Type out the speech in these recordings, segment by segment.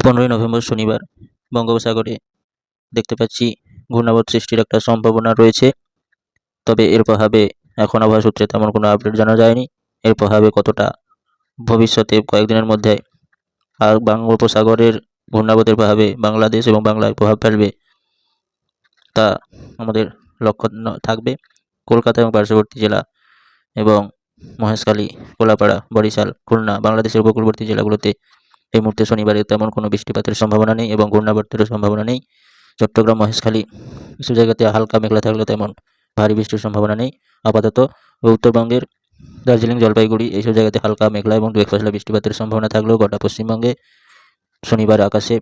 পনেরোই নভেম্বর শনিবার বঙ্গোপসাগরে দেখতে পাচ্ছি ঘূর্ণাবত সৃষ্টির একটা সম্ভাবনা রয়েছে। তবে এর প্রভাবে এখন আবহাওয়া সূত্রে তেমন কোনো আপডেট জানা যায়নি। এর প্রভাবে কতটা ভবিষ্যতে কয়েকদিনের মধ্যে আর বঙ্গোপসাগরের ঘূর্ণাবতের প্রভাবে বাংলাদেশ এবং বাংলায় প্রভাব ফেলবে তা আমাদের লক্ষ্য থাকবে। কলকাতা এবং পার্শ্ববর্তী জেলা এবং মহেশখালী কোলাপাড়া বরিশাল, খুলনা, বাংলাদেশের উপকূলবর্তী জেলাগুলোতে এই মুহূর্তে শনিবারে তেমন কোনো বৃষ্টিপাতের সম্ভাবনা নেই এবং ঘূর্ণাবর্তেরও সম্ভাবনা নেই। চট্টগ্রাম, মহেশখালী কিছু জায়গাতে হালকা মেঘলা থাকলেও তেমন ভারী বৃষ্টির সম্ভাবনা নেই। আপাতত উত্তরবঙ্গের দার্জিলিং, জলপাইগুড়ি এইসব জায়গাতে হালকা মেঘলা এবং দু এক পশলা বৃষ্টিপাতের সম্ভাবনা থাকলেও গোটা পশ্চিমবঙ্গে শনিবার আকাশে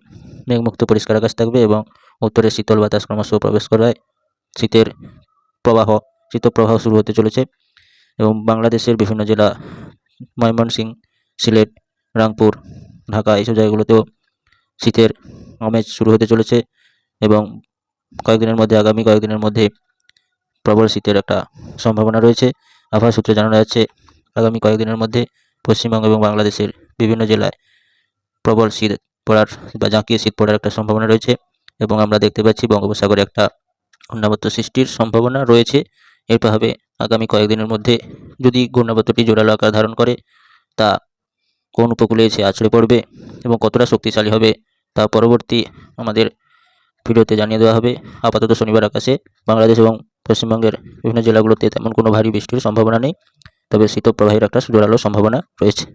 মেঘমুক্ত পরিষ্কার আকাশ থাকবে এবং উত্তরে শীতল বাতাস ক্রমশ প্রবেশ করায় শীতের প্রবাহ, শীতপ্রবাহ শুরু হতে চলেছে এবং বাংলাদেশের বিভিন্ন জেলা, ময়মনসিংহ, সিলেট, রাংপুর ঢাকা এইসব জায়গাগুলোতেও শীতের আমেজ শুরু হতে চলেছে এবং কয়েকদিনের মধ্যে, আগামী কয়েকদিনের মধ্যে প্রবল শীতের একটা সম্ভাবনা রয়েছে। আবহাওয়া সূত্রে জানানো যাচ্ছে, আগামী কয়েকদিনের মধ্যে পশ্চিমবঙ্গ এবং বাংলাদেশের বিভিন্ন জেলায় প্রবল শীত পড়ার বা জাঁকিয়ে শীত পড়ার একটা সম্ভাবনা রয়েছে এবং আমরা দেখতে পাচ্ছি বঙ্গোপসাগরে একটা ঘূর্ণাবর্ত সৃষ্টির সম্ভাবনা রয়েছে। এর প্রভাবে আগামী কয়েকদিনের মধ্যে যদি ঘূর্ণাবর্তটি জোরালো আকার ধারণ করে, তা কোন উপকূলে এসে আছড়ে পড়বে এবং কতটা শক্তিশালী হবে তা পরবর্তী আমাদের ভিডিওতে জানিয়ে দেওয়া হবে। আপাতত শনিবার আকাশে বাংলাদেশ এবং পশ্চিমবঙ্গের বিভিন্ন জেলাগুলোতে তেমন কোনো ভারী বৃষ্টির সম্ভাবনা নেই, তবে শীত প্রবাহের একটা জোরালো সম্ভাবনা রয়েছে।